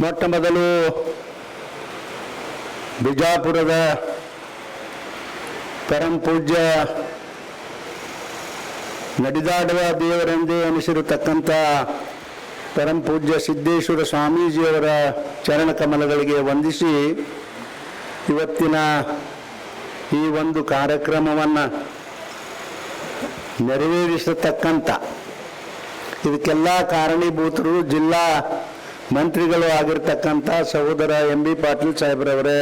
ಮೊಟ್ಟ ಮೊದಲು ಬಿಜಾಪುರದ ಪರಂ ಪೂಜ್ಯ ನಡೆದಾಡುವ ದೇವರೆಂದೇ ಅನಿಸಿರತಕ್ಕಂಥ ಪೂಜ್ಯ ಸಿದ್ದೇಶ್ವರ ಸ್ವಾಮೀಜಿಯವರ ಚರಣ ಕಮಲಗಳಿಗೆ ವಂದಿಸಿ ಇವತ್ತಿನ ಈ ಒಂದು ಕಾರ್ಯಕ್ರಮವನ್ನು ನೆರವೇರಿಸತಕ್ಕಂಥ. ಇದಕ್ಕೆಲ್ಲ ಕಾರಣೀಭೂತರು ಜಿಲ್ಲಾ ಮಂತ್ರಿಗಳು ಆಗಿರ್ತಕ್ಕಂಥ ಸಹೋದರ ಎಂ ಬಿ ಪಾಟೀಲ್ ಸಾಹೇಬ್ರವರೇ,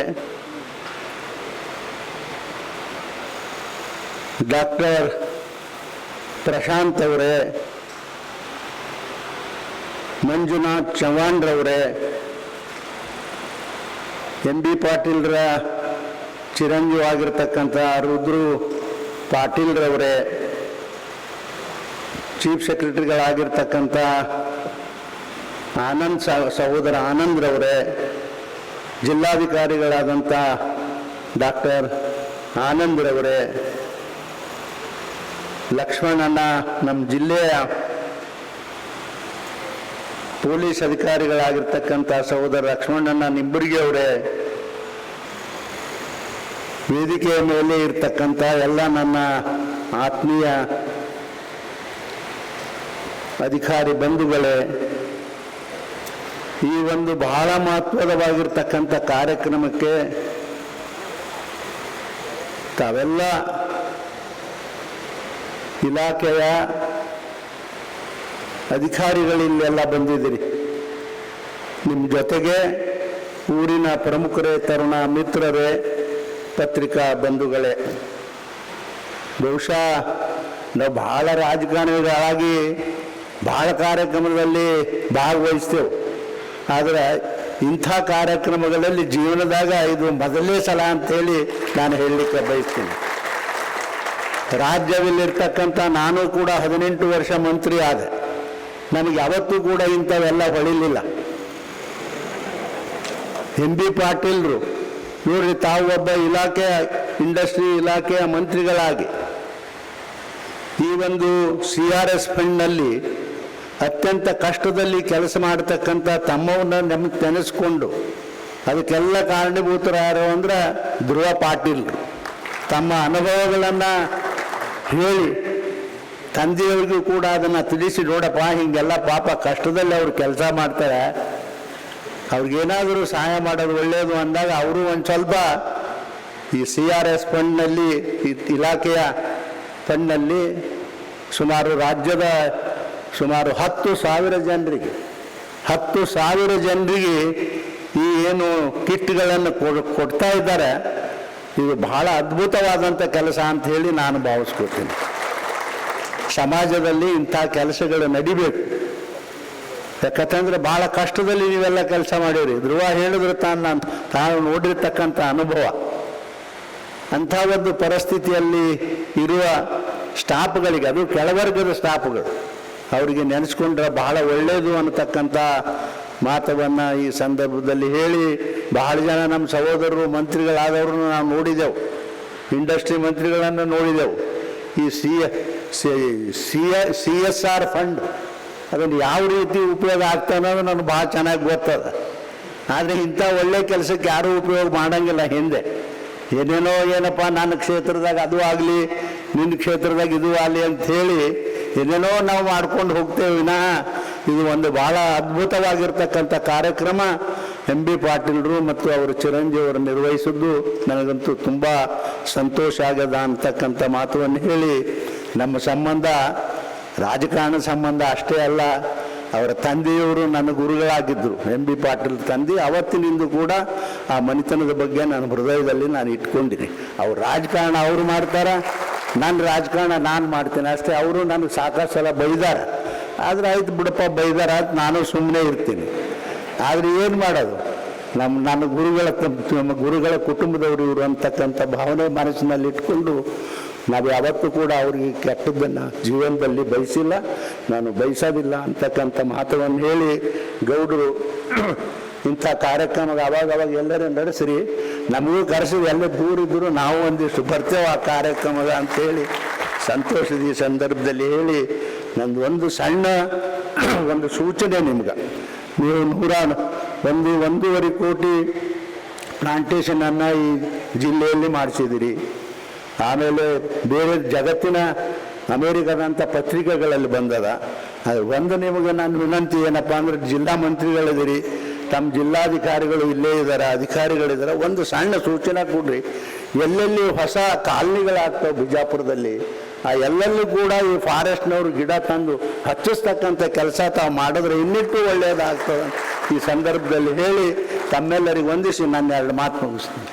ಡಾಕ್ಟರ್ ಪ್ರಶಾಂತ್ ಅವರೇ, ಮಂಜುನಾಥ್ ಚವ್ಹಾಣ್ರವರೇ, ಎಂ ಬಿ ಪಾಟೀಲ್ರ ಚಿರಂಜೀವಿ ಆಗಿರ್ತಕ್ಕಂಥ ರುದ್ರು ಪಾಟೀಲ್ರವರೇ, ಚೀಫ್ ಸೆಕ್ರೆಟರಿಗಳಾಗಿರ್ತಕ್ಕಂಥ ಆನಂದ್ ಸಹೋದರ ಆನಂದ್ರವರೇ ಜಿಲ್ಲಾಧಿಕಾರಿಗಳಾದಂಥ ಡಾಕ್ಟರ್ ಆನಂದ್ರವರೇ ಲಕ್ಷ್ಮಣಣ್ಣ ನಮ್ಮ ಜಿಲ್ಲೆಯ ಪೊಲೀಸ್ ಅಧಿಕಾರಿಗಳಾಗಿರ್ತಕ್ಕಂಥ ಸಹೋದರ ಲಕ್ಷ್ಮಣಣ್ಣ ನಿಂಬುರ್ಗಿ ಅವರೇ, ವೇದಿಕೆಯ ಮೇಲೆ ಇರ್ತಕ್ಕಂಥ ಎಲ್ಲ ನನ್ನ ಆತ್ಮೀಯ ಅಧಿಕಾರಿ ಬಂಧುಗಳೇ ಈ ಒಂದು ಬಹಳ ಮಹತ್ವದವಾಗಿರ್ತಕ್ಕಂಥ ಕಾರ್ಯಕ್ರಮಕ್ಕೆ ತಾವೆಲ್ಲ ಇಲಾಖೆಯ ಅಧಿಕಾರಿಗಳಿಲ್ಲೆಲ್ಲ ಬಂದಿದ್ದೀರಿ. ನಿಮ್ಮ ಜೊತೆಗೆ ಊರಿನ ಪ್ರಮುಖರೇ, ತರುಣ ಮಿತ್ರರೇ, ಪತ್ರಿಕಾ ಬಂಧುಗಳೇ. ಬಹುಶಃ ನಾವು ಬಹಳ ರಾಜಕಾರಣಿಗಳಾಗಿ ಬಹಳ ಕಾರ್ಯಕ್ರಮದಲ್ಲಿ ಭಾಗವಹಿಸ್ತೇವೆ. ಆದರೆ ಇಂಥ ಕಾರ್ಯಕ್ರಮಗಳಲ್ಲಿ ಜೀವನದಾಗ ಇದು ಮೊದಲನೇ ಸಲ ಅಂತೇಳಿ ನಾನು ಹೇಳಲಿಕ್ಕೆ ಬಯಸ್ತೀನಿ. ರಾಜ್ಯದಲ್ಲಿರ್ತಕ್ಕಂಥ ನಾನು ಕೂಡ ಹದಿನೆಂಟು ವರ್ಷ ಮಂತ್ರಿ ಆದೆ. ನನಗೆ ಯಾವತ್ತೂ ಕೂಡ ಇಂಥವೆಲ್ಲ ಹೊಳಿಲಿಲ್ಲ. ಎಂ ಬಿ ಪಾಟೀಲ್ರು ನೋಡ್ರಿ ತಾವು ಒಬ್ಬ ಇಲಾಖೆಯ ಇಂಡಸ್ಟ್ರಿ ಇಲಾಖೆಯ ಮಂತ್ರಿಗಳಾಗಿ ಈ ಒಂದು ಸಿ ಆರ್ ಎಸ್ ಫಂಡ್ನಲ್ಲಿ ಅತ್ಯಂತ ಕಷ್ಟದಲ್ಲಿ ಕೆಲಸ ಮಾಡತಕ್ಕಂಥ ತಮ್ಮವನ್ನ ನಮಗೆ ನೆನೆಸ್ಕೊಂಡು ಅದಕ್ಕೆಲ್ಲ ಕಾರಣೀಭೂತರು ಯಾರು ಅಂದ್ರೆ ಧ್ರುವ ಪಾಟೀಲ್. ತಮ್ಮ ಅನುಭವಗಳನ್ನು ಹೇಳಿ, ತಂದೆಯವರಿಗೂ ಕೂಡ ಅದನ್ನು ತಿಳಿಸಿ, ನೋಡಪ್ಪ, ಹಿಂಗೆಲ್ಲ ಪಾಪ ಕಷ್ಟದಲ್ಲಿ ಅವ್ರು ಕೆಲಸ ಮಾಡ್ತಾರೆ. ಅವ್ರಿಗೇನಾದರೂ ಸಹಾಯ ಮಾಡೋದು ಒಳ್ಳೆಯದು ಅಂದಾಗ ಅವರು ಒಂದು ಸ್ವಲ್ಪ ಈ ಸಿ ಆರ್ ಎಸ್ ಫಂಡ್ನಲ್ಲಿ, ಈ ಇಲಾಖೆಯ ಫಂಡ್ನಲ್ಲಿ ಸುಮಾರು ರಾಜ್ಯದ ಸುಮಾರು ಹತ್ತು ಸಾವಿರ ಜನರಿಗೆ, ಹತ್ತು ಸಾವಿರ ಜನರಿಗೆ ಈ ಏನು ಕಿಟ್ಗಳನ್ನು ಕೊಡ್- ಕೊಡ್ತಾ ಇದ್ದಾರೆ. ಇದು ಬಹಳ ಅದ್ಭುತವಾದಂಥ ಕೆಲಸ ಅಂತ ಹೇಳಿ ನಾನು ಭಾವಿಸ್ಕೊತೀನಿ ಸಮಾಜದಲ್ಲಿ ಇಂಥ ಕೆಲಸಗಳು ನಡಿಬೇಕು. ಯಾಕಂತಂದ್ರೆ ಬಹಳ ಕಷ್ಟದಲ್ಲಿ ನೀವೆಲ್ಲ ಕೆಲಸ ಮಾಡಿರಿ. ಧ್ರುವ ಹೇಳಿದ್ರು ತಾನು ನಾನು, ತಾನು ನೋಡಿರ್ತಕ್ಕಂಥ ಅನುಭವ. ಅಂಥ ಒಂದು ಪರಿಸ್ಥಿತಿಯಲ್ಲಿ ಇರುವ ಸ್ಟಾಫ್ಗಳಿಗೆ, ಅದು ಕೆಳವರ್ಗದ ಸ್ಟಾಫ್ಗಳು ಅವರಿಗೆ ನೆನೆಸ್ಕೊಂಡ್ರೆ ಬಹಳ ಒಳ್ಳೆಯದು ಅನ್ನತಕ್ಕಂಥ ಮಾತವನ್ನು ಈ ಸಂದರ್ಭದಲ್ಲಿ ಹೇಳಿ ಬಹಳ ಜನ ನಮ್ಮ ಸಹೋದರರು, ಮಂತ್ರಿಗಳಾದವ್ರನ್ನ ನಾವು ನೋಡಿದೆವು. ಇಂಡಸ್ಟ್ರಿ ಮಂತ್ರಿಗಳನ್ನು ನೋಡಿದೆವು. ಈ C C S R fund ಅದನ್ನು ಯಾವ ರೀತಿ ಉಪಯೋಗ ಆಗ್ತಾ ಅನ್ನೋದು ನನಗೆ ಭಾಳ ಚೆನ್ನಾಗಿ ಗೊತ್ತದ. ಆದರೆ ಇಂಥ ಒಳ್ಳೆ ಕೆಲಸಕ್ಕೆ ಯಾರೂ ಉಪಯೋಗ ಮಾಡಂಗಿಲ್ಲ ಹಿಂದೆ. ಏನೇನೋ ಏನಪ್ಪ ನನ್ನ ಕ್ಷೇತ್ರದಾಗ ಅದು ಆಗಲಿ, ನಿನ್ನ ಕ್ಷೇತ್ರದಾಗ ಇದು ಆಗಲಿ ಅಂತ ಹೇಳಿ ಏನೇನೋ ನಾವು ಮಾಡ್ಕೊಂಡು ಹೋಗ್ತೇವೆ ವಿನಃ. ಇದು ಒಂದು ಬಹಳ ಅದ್ಭುತವಾಗಿರ್ತಕ್ಕಂಥ ಕಾರ್ಯಕ್ರಮ. ಎಂ ಬಿ ಪಾಟೀಲ್ರು ಮತ್ತು ಅವರು ಚಿರಂಜೀವರು ನಿರ್ವಹಿಸಿದ್ದು ನನಗಂತೂ ತುಂಬ ಸಂತೋಷ ಆಗದ ಅಂತಕ್ಕಂಥ ಮಾತುವನ್ನು ಹೇಳಿ ನಮ್ಮ ಸಂಬಂಧ, ರಾಜಕಾರಣ ಸಂಬಂಧ ಅಷ್ಟೇ ಅಲ್ಲ, ಅವರ ತಂದೆಯವರು ನನ್ನ ಗುರುಗಳಾಗಿದ್ದರು. ಎಂ ಬಿ ಪಾಟೀಲ್ ತಂದೆ ಅವತ್ತಿನಿಂದ ಕೂಡ ಆ ಮನೆತನದ ಬಗ್ಗೆ ನನ್ನ ಹೃದಯದಲ್ಲಿ ನಾನು ಇಟ್ಕೊಂಡಿನಿ ಅವ್ರು ರಾಜಕಾರಣ ಅವರು ಮಾಡ್ತಾರ? ನನ್ನ ರಾಜಕಾರಣ ನಾನು ಮಾಡ್ತೀನಿ ಅಷ್ಟೇ, ಅವರು ನನಗೆ ಸಾಕಷ್ಟು ಸಲ ಬೈದಾರ. ಆದರೆ ಆಯ್ತು ಬಿಡಪ್ಪ, ಬೈದಾರ ಅಂತ ನಾನು ಸುಮ್ಮನೆ ಇರ್ತೀನಿ. ಆದರೆ ಏನು ಮಾಡೋದು? ನಮ್ಮ ನನ್ನ ಗುರುಗಳ ನಮ್ಮ ಗುರುಗಳ ಕುಟುಂಬದವರು ಇವರು ಅಂತಕ್ಕಂಥ ಭಾವನೆ ಮನಸ್ಸಿನಲ್ಲಿ ಇಟ್ಕೊಂಡು ನಾವು ಯಾವತ್ತೂ ಕೂಡ ಅವ್ರಿಗೆ ಕೆಟ್ಟದ್ದನ್ನು ಜೀವನದಲ್ಲಿ ಬಯಸಿಲ್ಲ, ನಾನು ಬಯಸೋದಿಲ್ಲ ಅಂತಕ್ಕಂಥ ಮಾತುಗಳನ್ನು ಹೇಳಿ ಗೌಡರು ಇಂಥ ಕಾರ್ಯಕ್ರಮ ಅವಾಗ ಅವಾಗ ಎಲ್ಲರೂ ನಡೆಸಿರಿ. ನಮಗೂ ಕರೆಸಿ ಎಲ್ಲ ದೂರ ಇದ್ದರೂ ನಾವು ಒಂದಿಷ್ಟು ಬರ್ತೇವೆ ಆ ಕಾರ್ಯಕ್ರಮದ ಅಂತೇಳಿ ಸಂತೋಷದ ಈ ಸಂದರ್ಭದಲ್ಲಿ ಹೇಳಿ ನಂದು ಒಂದು ಸಣ್ಣ ಒಂದು ಸೂಚನೆ ನಿಮ್ಗೆ. ನೀವು ನೂರ ಒಂದು, ಒಂದೂವರೆ ಕೋಟಿ ಪ್ಲಾಂಟೇಶನನ್ನು ಈ ಜಿಲ್ಲೆಯಲ್ಲಿ ಮಾಡಿಸಿದಿರಿ ಆಮೇಲೆ ಬೇರೆ ಜಗತ್ತಿನ ಅಮೇರಿಕದಂಥ ಪತ್ರಿಕೆಗಳಲ್ಲಿ ಬಂದದ. ಅದು ಒಂದು ನಿಮಗೆ ನಾನು ವಿನಂತಿ ಏನಪ್ಪ ಅಂದ್ರೆ ಜಿಲ್ಲಾ ಮಂತ್ರಿಗಳಿದ್ದೀರಿ ತಮ್ಮ ಜಿಲ್ಲಾಧಿಕಾರಿಗಳು ಇಲ್ಲೇ ಇದ್ದಾರೆ, ಅಧಿಕಾರಿಗಳಿದ್ದಾರೆ, ಒಂದು ಸಣ್ಣ ಸೂಚನೆ ಕೊಡ್ರಿ. ಎಲ್ಲೆಲ್ಲಿ ಹೊಸ ಕಾಲನಿಗಳಾಗ್ತವೆ ಬಿಜಾಪುರದಲ್ಲಿ, ಆ ಎಲ್ಲೆಲ್ಲೂ ಕೂಡ ಈ ಫಾರೆಸ್ಟ್ನವರು ಗಿಡ ತಂದು ಹಚ್ಚಿಸ್ತಕ್ಕಂಥ ಕೆಲಸ ತಾವು ಮಾಡಿದ್ರೆ ಇನ್ನಿಟ್ಟು ಒಳ್ಳೆಯದಾಗ್ತದೆ ಈ ಸಂದರ್ಭದಲ್ಲಿ ಹೇಳಿ ತಮ್ಮೆಲ್ಲರಿಗೆ ವಂದಿಸಿ ನಾನು ಎರಡು ಮಾತು ಮುಗಿಸ್ತೀನಿ.